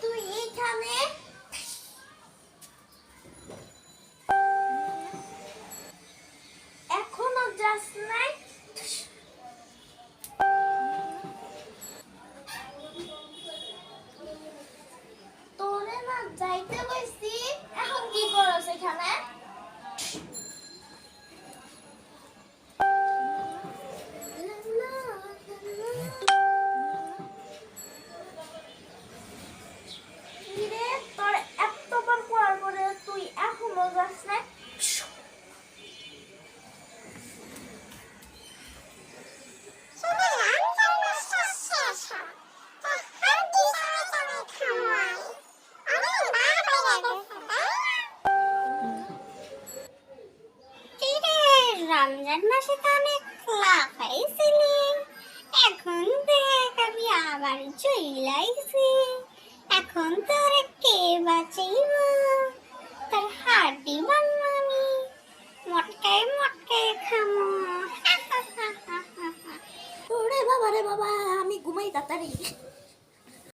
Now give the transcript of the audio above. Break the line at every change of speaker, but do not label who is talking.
তুই এখানে এখনও যাস নাই। তোরে না যাইতে কইছি
রমজান মাসে তো অনেক লাফাইছিলি। এখন দেখ আমি আবার চইলাইছি। এখন তোরে কে বাঁচাইব? তোর হাড্ডি ভাঙবো আমি। মটকায় মটকায় খামো।
ওরে বাবা রে বাবা, আমি ঘুমাই তাড়াতাড়ি।